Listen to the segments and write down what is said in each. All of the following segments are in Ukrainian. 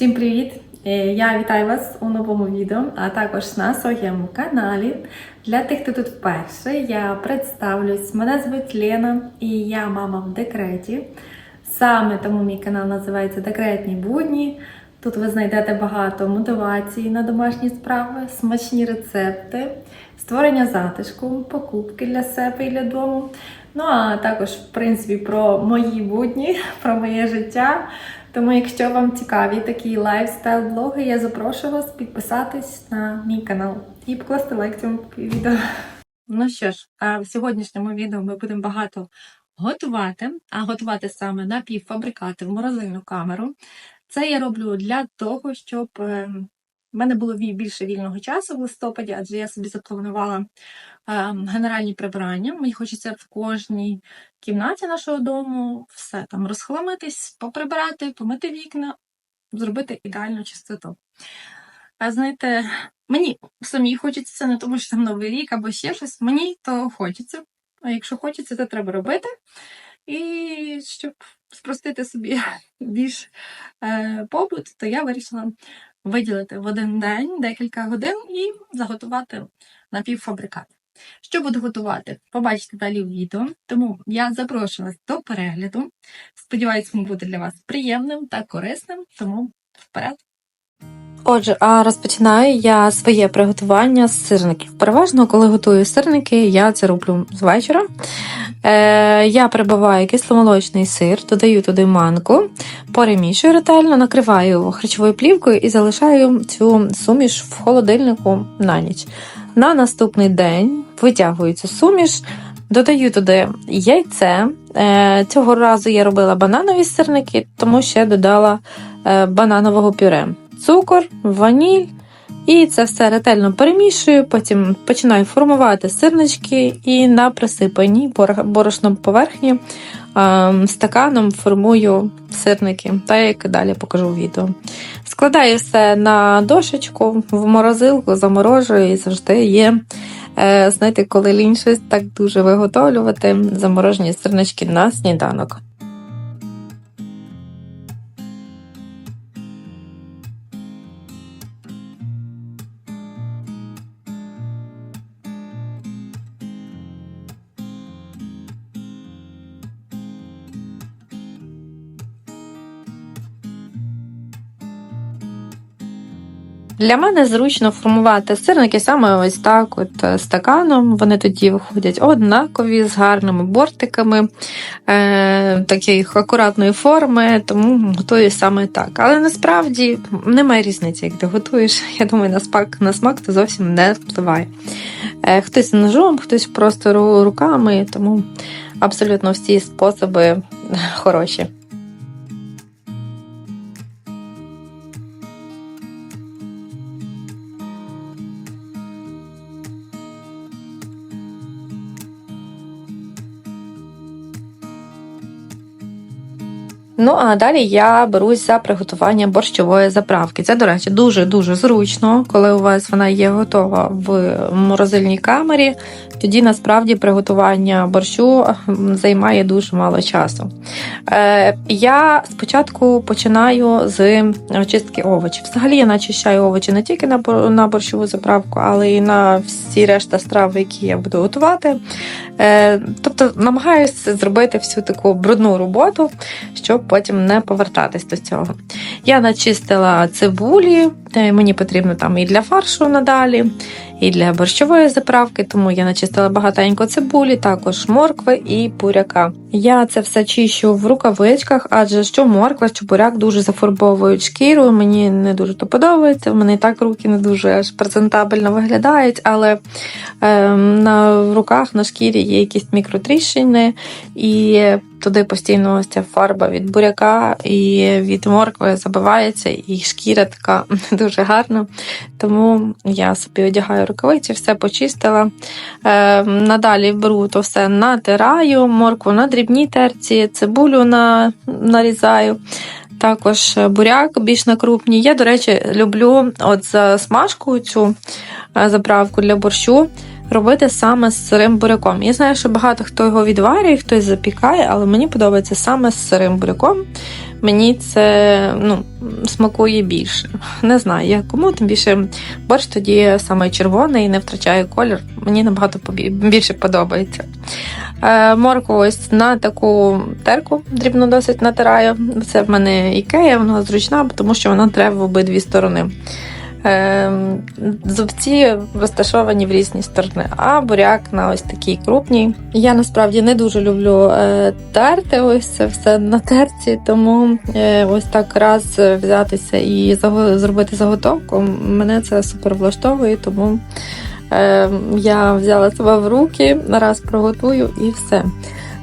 Всім привіт! Е, Я вітаю вас у новому відео, а також на своєму каналі. Для тих, хто тут вперше, я представлюсь. Мене звуть Лена і я мама в декреті. Саме тому мій канал називається Декретні будні. Тут ви знайдете багато мотивації на домашні справи, смачні рецепти, створення затишку, покупки для себе і для дому. Ну а також, в принципі, про мої будні, про моє життя. Тому, якщо вам цікаві такі лайфстайл-блоги, я запрошую вас підписатись на мій канал і покласти лайк цьому відео. Ну що ж, в сьогоднішньому відео ми будемо багато готувати, а готувати саме напівфабрикати в морозильну камеру. Це я роблю для того, щоб в мене було більше вільного часу в листопаді, адже я собі запланувала е, генеральні прибирання. Мені хочеться в кожній кімнаті нашого дому все там розхламитись, поприбирати, помити вікна, зробити ідеальну чистоту. А знаєте, мені самі хочеться не тому, що там новий рік або ще щось. Мені то хочеться. А якщо хочеться, то треба робити. І щоб спростити собі більш е, побут, то я вирішила виділити в один день декілька годин і заготувати напівфабрикат. Що буду готувати? Побачите далі в відео. Тому я запрошую вас до перегляду. Сподіваюсь, він буде для вас приємним та корисним. Тому вперед! Отже, а розпочинаю я своє приготування з сирників. Переважно, коли готую сирники, я це роблю з вечора. Е, я прибиваю кисломолочний сир, додаю туди манку, перемішую ретельно, накриваю харчовою плівкою і залишаю цю суміш в холодильнику на ніч. На наступний день витягую цю суміш, додаю туди яйце. Е, цього разу я робила бананові сирники, тому ще додала е, бананового пюре цукор, ваніль. І це все ретельно перемішую, потім починаю формувати сирнички і на присипаній бор- борошном поверхні стаканом формую сирники, так як далі покажу в відео. Складаю все на дошечку, в морозилку, заморожую і завжди є. Е, знаєте, коли лінь щось так дуже виготовлювати, заморожені сирнички на сніданок. Для мене зручно формувати сирники саме ось так, от е, стаканом. Вони тоді виходять однакові, з гарними бортиками, е, таких акуратної форми, тому готую саме так. Але насправді немає різниці, як ти готуєш. Я думаю, на смак, на смак це зовсім не впливає. Е, хтось ножом, хтось просто руками, тому абсолютно всі способи хороші. Ну, а далі я берусь за приготування борщової заправки. Це, до речі, дуже-дуже зручно, коли у вас вона є готова в морозильній камері. Тоді насправді приготування борщу займає дуже мало часу. Е, я спочатку починаю з очистки овочів. Взагалі я начищаю овочі не тільки на, борщову заправку, але й на всі решта страв, які я буду готувати. Е, тобто намагаюся зробити всю таку брудну роботу, щоб потім не повертатись до цього. Я начистила цибулі, мені потрібно там і для фаршу надалі, і для борщової заправки, тому я начистила багатенько цибулі, також моркви і буряка. Я це все чищу в рукавичках, адже що морква, що буряк дуже зафарбовують шкіру. Мені не дуже то подобається. В мене і так руки не дуже аж презентабельно виглядають, але е, на в руках на шкірі є якісь мікротріщини, і туди постійно ось ця фарба від буряка і від моркви забивається, і шкіра така дуже гарна. Тому я собі одягаю рукавиці, все почистила. Е, надалі беру то все натираю, моркву на дрібній терці, цибулю на, нарізаю. Також буряк більш на крупній. Я, до речі, люблю от за смажку цю е, заправку для борщу робити саме з сирим буряком. Я знаю, що багато хто його відварює, хтось запікає, але мені подобається саме з сирим буряком. Мені це ну, смакує більше. Не знаю, я кому, тим більше борщ тоді саме червоний, не втрачає колір. Мені набагато більше подобається. Морку ось на таку терку дрібно досить натираю. Це в мене ікея, вона зручна, тому що вона треба в обидві сторони. Е, зубці розташовані в різні сторони, а буряк на ось такій крупній. Я насправді не дуже люблю е, терти ось це все на терці, тому е, ось так раз взятися і зробити заготовку. Мене це супер влаштовує, тому е, я взяла себе в руки, раз приготую і все.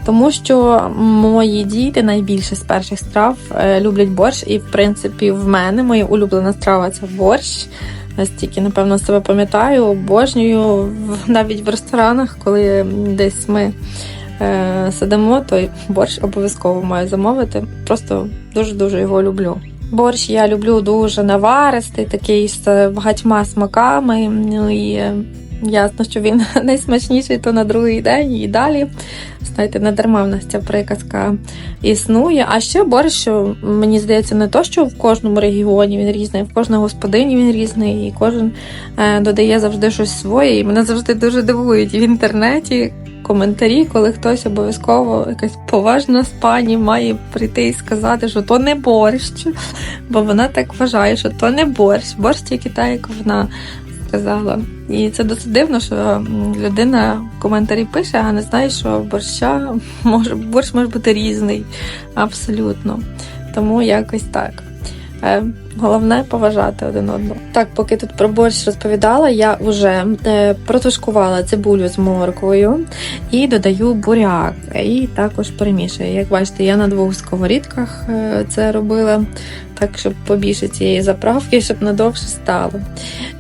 Тому що мої діти найбільше з перших страв е, люблять борщ, і в принципі в мене моя улюблена страва це борщ. Настільки, напевно, себе пам'ятаю, обожнюю навіть в ресторанах, коли десь ми е, сидимо, то борщ обов'язково маю замовити. Просто дуже-дуже його люблю. Борщ я люблю дуже наваристий, такий з багатьма смаками. Ну і е, ясно, що він найсмачніший то на другий день і далі. Знаєте, не дарма в нас ця приказка існує. А ще борщ, мені здається, не то, що в кожному регіоні він різний, в кожній господині він різний, і кожен е, додає завжди щось своє. І мене завжди дуже дивують в інтернеті коментарі, коли хтось обов'язково якась поважна з пані має прийти і сказати, що то не борщ, бо вона так вважає, що то не борщ. Борщ тільки так, як вона сказала. І це досить дивно, що людина в коментарі пише, а не знає, що борща може борщ може бути різний. Абсолютно. Тому якось так. Головне поважати один одного. Так, поки тут про борщ розповідала, я вже е, протушкувала цибулю з морквою і додаю буряк. І також перемішую. Як бачите, я на двох сковорідках е, це робила, так щоб побільше цієї заправки, щоб надовше стало.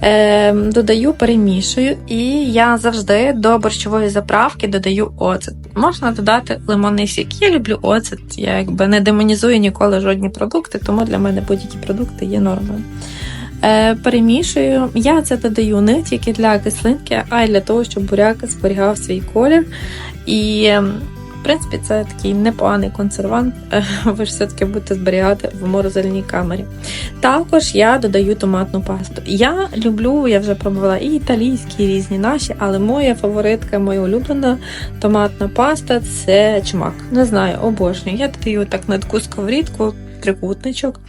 Е, додаю, перемішую, і я завжди до борщової заправки додаю оцет. Можна додати лимонний сік. Я люблю оцет. Я якби не демонізую ніколи жодні продукти, тому для мене будь-які продукти є нормою. Е, перемішую. Я це додаю не тільки для кислинки, а й для того, щоб буряк зберігав свій колір. І, е, в принципі, це такий непоганий консервант. Е, Ви ж все-таки будете зберігати в морозильній камері. Також я додаю томатну пасту. Я люблю, я вже пробувала і італійські, і різні наші, але моя фаворитка, моя улюблена томатна паста це чмак. Не знаю, обожнюю. Я додаю так на таку сковорідку, трикутничок.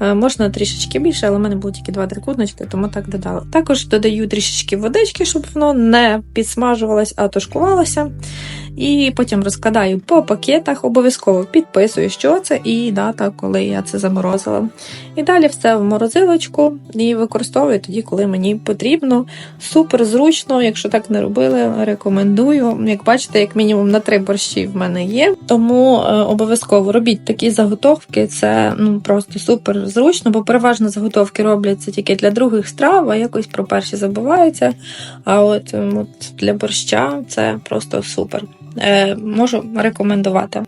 Е, Можна трішечки більше, але в мене було тільки два трикутнички, тому так додала. Також додаю трішечки водички, щоб воно не підсмажувалось, а тушкувалося. І потім розкладаю по пакетах, обов'язково підписую, що це, і дата, коли я це заморозила. І далі все в морозилочку і використовую тоді, коли мені потрібно. Супер зручно, якщо так не робили, рекомендую. Як бачите, як мінімум на три борщі в мене є. Тому е, обов'язково робіть такі заготовки, це ну просто супер зручно, бо переважно заготовки робляться тільки для других страв, а якось про перші забуваються. А от, от для борща це просто супер. Е, можу рекомендувати.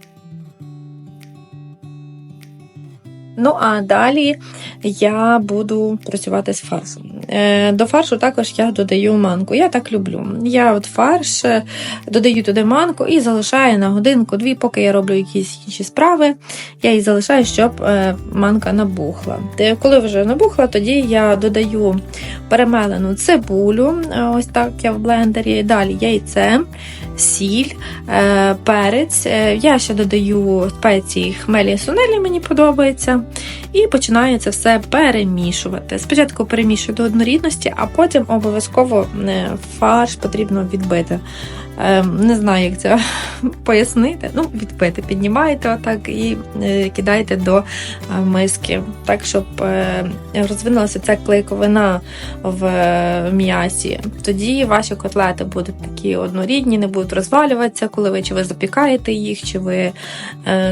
Ну а далі я буду працювати з фарсом. Е, до фаршу також я додаю манку. Я так люблю. Я от фарш е, додаю туди манку і залишаю на годинку-дві, поки я роблю якісь інші справи. Я її залишаю, щоб манка набухла. Коли вже набухла, тоді я додаю перемелену цибулю. Ось так я в блендері. Далі яйце, сіль, е, перець. Е, Я ще додаю спеції хмелі сунелі, мені подобається. І починаю це все перемішувати. Спочатку перемішую до однорідності, а потім обов'язково е, фарш потрібно відбити. Е, Не знаю, як це пояснити. Ну, відбити, піднімаєте отак і е, кидаєте до е, миски, так, щоб розвинулася ця клейковина в м'ясі. Тоді ваші котлети будуть такі однорідні, не будуть розвалюватися, коли ви чи ви запікаєте їх, чи ви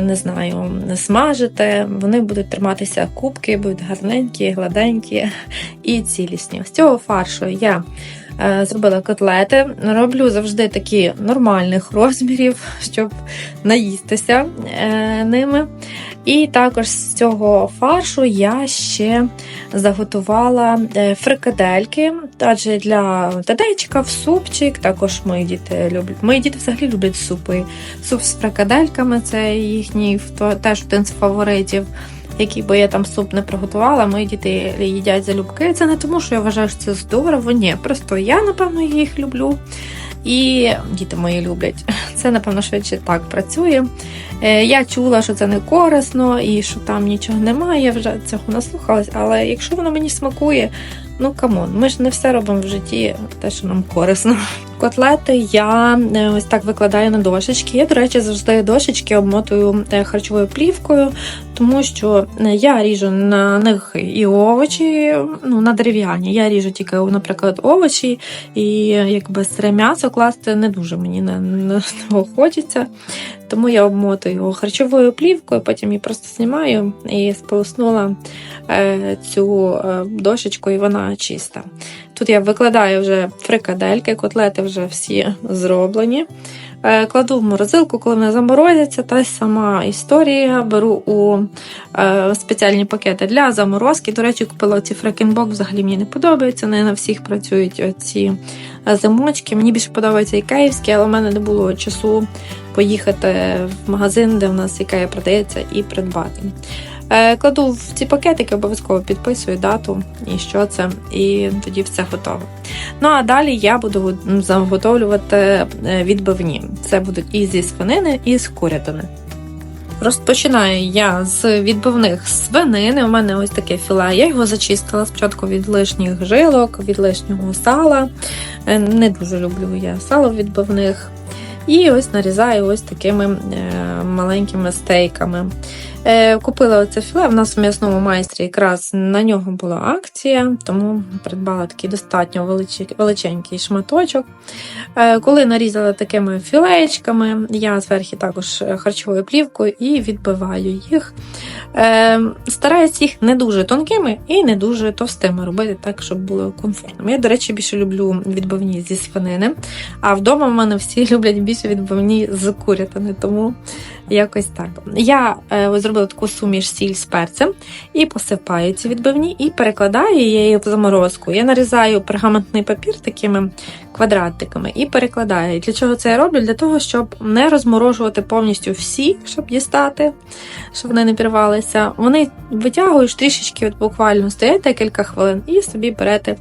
не знаю, смажите. Вони будуть триматися кубки, будуть гарненькі, гладенькі і цілісні. З цього фаршу я Е, Зробила котлети. Роблю завжди такі нормальних розмірів, щоб наїстися е, ними. І також з цього фаршу я ще заготувала е, фрикадельки, адже для тедечка в супчик. Також мої діти люблять. Мої діти взагалі люблять супи. Суп з фрикадельками це їхній теж один з фаворитів. Який би я там суп не приготувала, мої діти їдять залюбки. Це не тому, що я вважаю, що це здорово. Ні, просто я, напевно, їх люблю. І діти мої люблять. Це, напевно, швидше так працює. Е, Я чула, що це не корисно і що там нічого немає, я вже цього наслухалась, але якщо воно мені смакує, ну камон, ми ж не все робимо в житті, те, що нам корисно. Котлети я е, ось так викладаю на дошечки. Я, до речі, завжди дошечки обмотую е, харчовою плівкою, тому що е, я ріжу на них і овочі, ну на дерев'яні. Я ріжу тільки, наприклад, овочі, і якби сире м'ясо класти не дуже мені не, не, не хочеться. Тому я обмотую його харчовою плівкою, потім її просто знімаю і сполоснула цю дошечку, і вона чиста. Тут я викладаю вже фрикадельки, котлети вже всі зроблені. Е, Кладу в морозилку, коли вони заморозяться, та сама історія. Беру у е, спеціальні пакети для заморозки. До речі, купила ці фрекінбок, взагалі мені не подобається. Не на всіх працюють ці замочки. Мені більше подобається і київські, але в мене не було часу поїхати в магазин, де в нас ікея продається, і придбати. Е, Кладу в ці пакетики, обов'язково підписую дату і що це, і тоді все готово. Ну а далі я буду заготовлювати е, відбивні. Це будуть і зі свинини, і з курятини. Розпочинаю я з відбивних свинини. У мене ось таке філе. Я його зачистила спочатку від лишніх жилок, від лишнього сала. Е, Не дуже люблю я сало відбивних. І ось нарізаю ось такими маленькими стейками. Е, купила оце філе. В нас в м'ясному майстрі якраз на нього була акція, тому придбала такий достатньо величенький шматочок. Е, коли нарізала такими філеєчками, я зверху також е, харчовою плівкою і відбиваю їх. Стараюсь їх не дуже тонкими і не дуже товстими робити так, щоб було комфортно. Я, до речі, більше люблю відбивні зі свинини, а вдома в мене всі люблять більше відбивні з курятини, тому якось так. Я е, зробила таку суміш сіль з перцем і посипаю ці відбивні і перекладаю її в заморозку. Я нарізаю пергаментний папір такими квадратиками і перекладаю. Для чого це я роблю? Для того, щоб не розморожувати повністю всі, щоб дістати, щоб вони не пірвалися. Вони витягуєш трішечки, от буквально стоять декілька хвилин, і собі берете.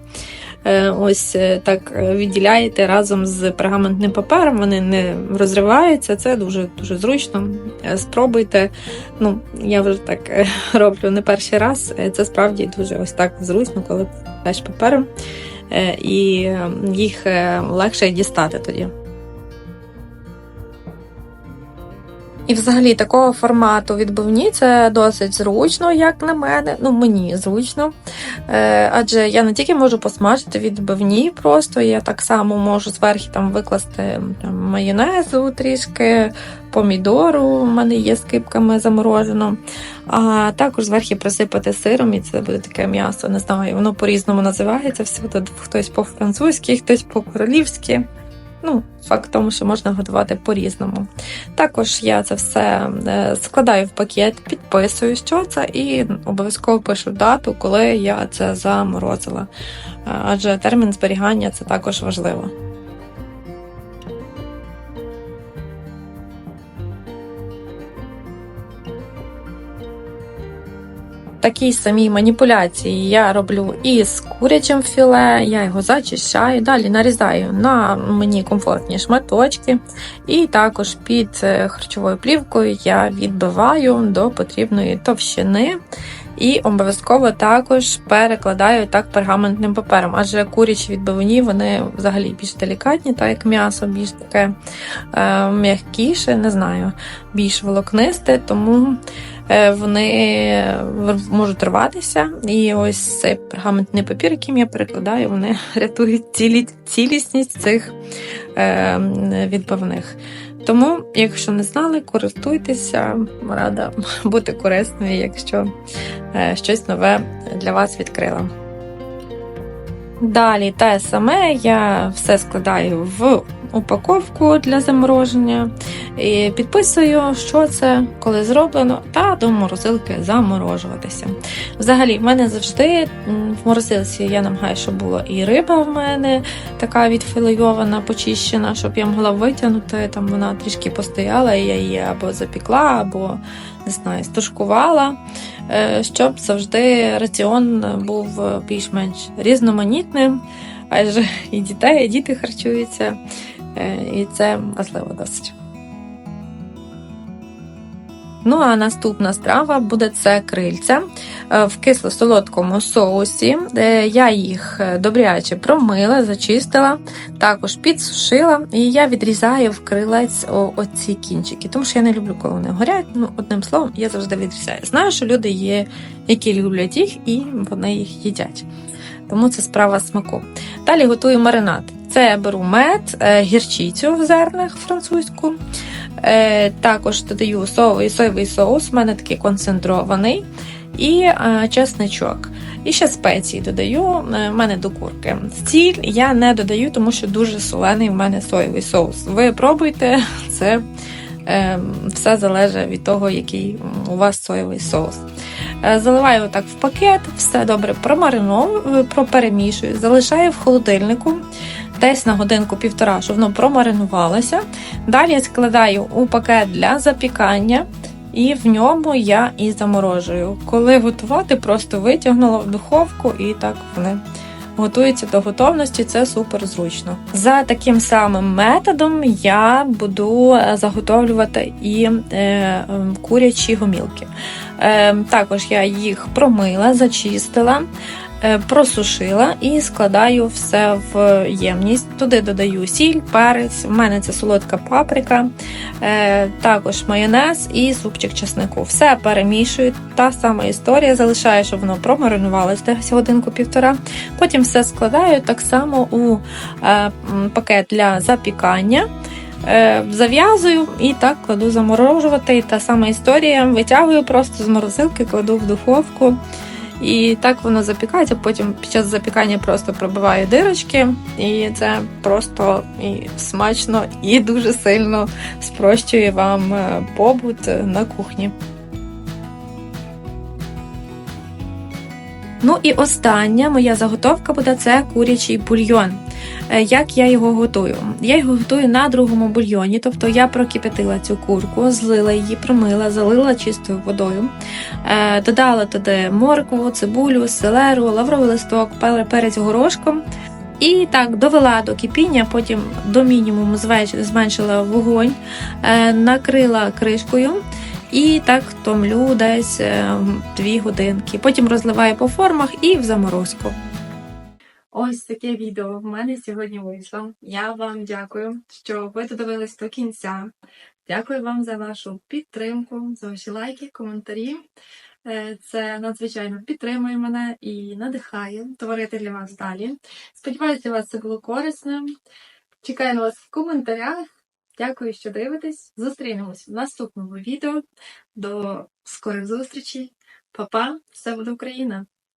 Е, Ось е, так е, відділяєте разом з пергаментним папером, вони не розриваються. Це дуже дуже зручно. Спробуйте. Ну, я вже так роблю не перший раз. Це справді дуже ось так зручно, коли папером, і е, їх легше дістати тоді. І взагалі такого формату відбивні це досить зручно, як на мене. Ну, мені зручно. Е, адже я не тільки можу посмажити відбивні, просто я так само можу зверху там викласти майонезу трішки, помідору, у мене є з кипками заморожено. А також зверху присипати сиром, і це буде таке м'ясо. Не знаю, воно по-різному називається. Всюди хтось по-французьки, хтось по-королівськи. Ну, факт в тому, що можна готувати по-різному. Також я це все е, складаю в пакет, підписую, що це, і обов'язково пишу дату, коли я це заморозила. Е, Адже термін зберігання це також важливо. Такі самі маніпуляції. Я роблю і з курячим філе, я його зачищаю, далі нарізаю на мені комфортні шматочки, і також під е, харчовою плівкою я відбиваю до потрібної товщини. І обов'язково також перекладаю так пергаментним папером, адже курячі відбивні вони взагалі більш делікатні, так як м'ясо, більш таке е, м'якіше, не знаю, більш волокнисте, тому вони можуть рватися. І ось цей пергаментний папір, яким я перекладаю, вони рятують цілі, цілісність цих е, відбивних. Тому, якщо не знали, користуйтеся, рада бути корисною, якщо е, щось нове для вас відкрила. Далі те саме я все складаю в упаковку для замороження, і підписую, що це, коли зроблено, та до морозилки заморожуватися. Взагалі, в мене завжди в морозилці я намагаюся, щоб була і риба в мене така відфілейована, почищена, щоб я могла витягнути. Там вона трішки постояла, і я її або запікла, або не знаю, стушкувала. Е, Щоб завжди раціон був більш-менш різноманітним, адже і дітей, і діти харчуються, і це важливо досить. Ну а наступна страва буде це крильця е, в кисло-солодкому соусі. Е, Я їх е, добряче промила, зачистила, також підсушила, і я відрізаю в крилець оці кінчики, тому що я не люблю, коли вони горять. Ну, одним словом, я завжди відрізаю. Знаю, що люди є, які люблять їх, і вони їх їдять. Тому це справа смаку. Далі готую маринад. Це я беру мед, е, гірчицю в зернах французьку. Е, Також додаю соєвий, соєвий соус, у мене такий концентрований, і е, чесничок. І ще спеції додаю в мене до курки. Сіль я не додаю, тому що дуже солений в мене соєвий соус. Ви пробуйте, це все залежить від того, який у вас соєвий соус. Заливаю отак в пакет, все добре промариновую, проперемішую, залишаю в холодильнику десь на годинку-півтора, щоб воно промаринувалося. Далі я складаю у пакет для запікання, і в ньому я і заморожую. Коли готувати, просто витягнула в духовку і так вони готуються до готовності. Це супер зручно. За таким самим методом я буду е, заготовлювати і е, курячі гомілки. Е, також я їх промила, зачистила. Е, Просушила і складаю все в ємність. Туди додаю сіль, перець. У мене це солодка паприка, е, також майонез і супчик чеснику. Все перемішую. Та сама історія. Залишаю, щоб воно промаринувалося десь годинку-півтора. Потім все складаю так само у е, пакет для запікання. Зав'язую і так кладу заморожувати. Та сама історія. Витягую просто з морозилки, кладу в духовку. І так воно запікається. Потім під час запікання просто пробиваю дирочки, і це просто і смачно і дуже сильно спрощує вам е, побут на кухні. Ну і остання моя заготовка буде це курячий бульйон. Е, Як я його готую? Я його готую на другому бульйоні, тобто я прокипятила цю курку, злила її, промила, залила чистою водою, е, додала туди моркву, цибулю, селеру, лавровий листок, пер- перець горошком. І так довела до кипіння, потім до мінімуму зменшила вогонь, е, накрила кришкою і так томлю десь е, дві годинки. Потім розливаю по формах і в заморозку. Ось таке відео в мене сьогодні вийшло. Я вам дякую, що ви додивились до кінця. Дякую вам за вашу підтримку, за ваші лайки, коментарі. Е, Це надзвичайно підтримує мене і надихає творити для вас далі. Сподіваюся, для вас це було корисним. Чекаю на вас в коментарях. Дякую, що дивитесь. Зустрінемось в наступному відео. До скорих зустрічей. Па-па! Все буде Україна!